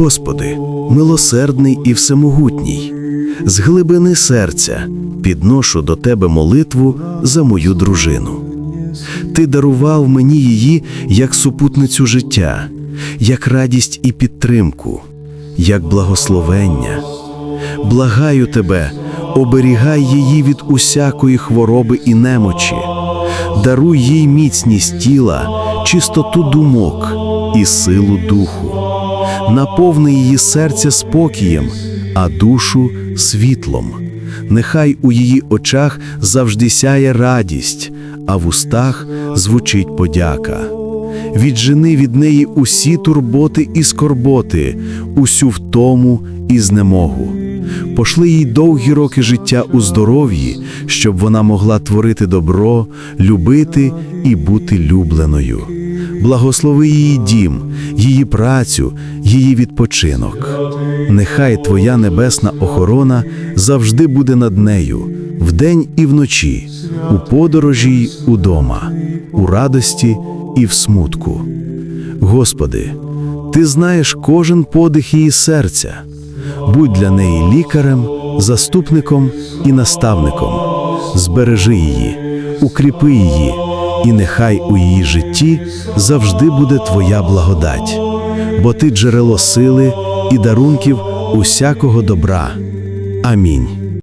Господи, милосердний і всемогутній, з глибини серця підношу до Тебе молитву за мою дружину. Ти дарував мені її як супутницю життя, як радість і підтримку, як благословення. Благаю тебе, оберігай її від усякої хвороби і немочі, даруй їй міцність тіла, чистоту думок і силу духу, наповни її серця спокієм, а душу світлом. Нехай у її очах завжди сяє радість, а в устах звучить подяка. Віджени від неї усі турботи і скорботи, усю втому і знемогу. Пошли їй довгі роки життя у здоров'ї, щоб вона могла творити добро, любити і бути любленою. Благослови її дім, її працю, її відпочинок. Нехай Твоя небесна охорона завжди буде над нею, вдень і вночі, у подорожі й удома, у радості і в смутку. Господи, Ти знаєш кожен подих її серця. Будь для неї лікарем, заступником і наставником. Збережи її, укріпи її, і нехай у її житті завжди буде Твоя благодать, бо Ти джерело сили і дарунків усякого добра. Амінь.